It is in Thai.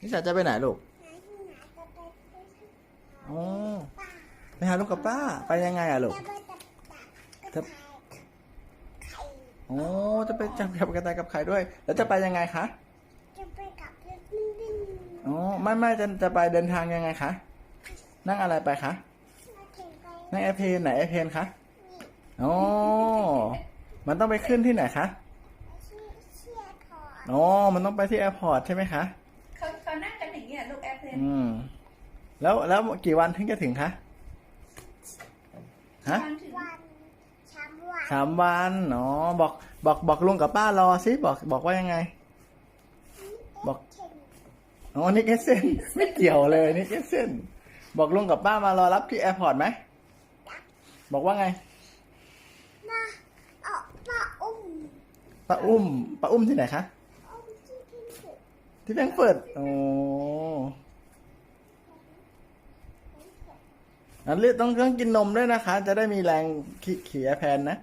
นิชาจะไปไหนลูกไหนที่ไหนจะไปไปอ๋อป้าไปหาลูกกับป้า ไปยังไงอะลูกจะไปจับจับกระต่ายไข่โอ้จะไปจับกับกระต่ายกับใครด้วย แล้วจะไปยังไงคะจะไปกับรถนิ่งๆอ๋อไม่ไม่จะจะไปเดินทางยังไงคะนั่งอะไรไปคะมาถึงไปนั่งแอร์เพลนไหนแอร์เพลนคะนี่อ๋อมันต้องไปขึ้นที่ไหนคะชื่อเชียร์ถอดอ๋อมันต้องไปที่แอร์พอร์ตใช่ไหมคะเขาเขา นั่งกันอย่างเงี้ยลูกแอร์เพลนอืม แล้วแล้วกี่วันถึงจะถึงคะฮะ วันถึงวันสามวันสามวันอ๋อบอกบอกบอกลุงกับป้ารอสิบอกบอกว่ายังไง บอก เข็มอ๋อนิกเอเซนไม่เกี่ยวเลยนิกเอเซนบอกลุงกับป้ามารอรับที่แอร์พอร์ตไหมบอกว่าไงมาเอามาอุ้มป้าอุ้มป้าอุ้มที่ไหนคะ อุ้มที่ที่สุดที่แฟรงก์เฟิร์ตโอ้ อันนี้ต้องต้องกินนมด้วยนะคะ จะได้มีแรงขี่ขี่แอร์แพนนะ